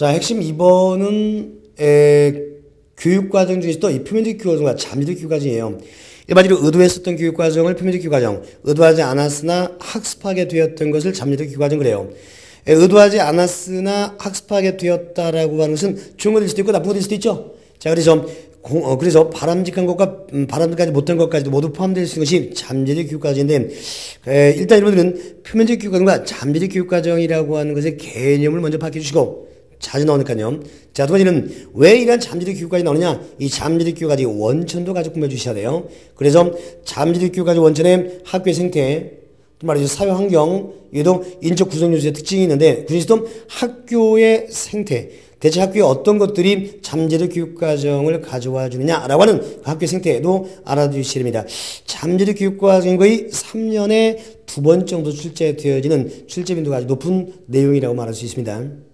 자, 핵심 2번은 에, 교육과정 중에서도 이 표면적 교육과정과 잠재적 교육과정이에요. 일반적으로 의도했었던 교육과정을 표면적 교육과정, 의도하지 않았으나 학습하게 되었던 것을 잠재적 교육과정 그래요. 에, 의도하지 않았으나 학습하게 되었다라고 하는 것은 좋은 것일 수도 있고 나쁜 것일 수도 있죠. 자, 그래서 공, 어, 그래서 바람직한 것과 음, 바람직하지 못한 것까지도 모두 포함되어 있는 것이 잠재적 교육과정인데 에, 일단 여러분들은 표면적 교육과정과 잠재적 교육과정이라고 하는 것의 개념을 먼저 밝혀주시고 자주 나오니까요. 자, 두 번째는 왜 이러한 잠재적 교육까지 나오느냐? 이 잠재적 교육까지 원천도 가지고 꾸며 주셔야 돼요. 그래서 잠재적 교육까지 원천에 학교의 생태, 또 말이죠. 사회 환경, 얘도 인적 구성 요소의 특징이 있는데, 그중에서도 학교의 생태, 대체 학교에 어떤 것들이 잠재적 교육과정을 가져와 주느냐라고 하는 그 학교 생태도 알아두셔야 됩니다. 잠재적 교육과정이 거의 3년에 두 번 정도 출제되어지는 출제 빈도가 아주 높은 내용이라고 말할 수 있습니다.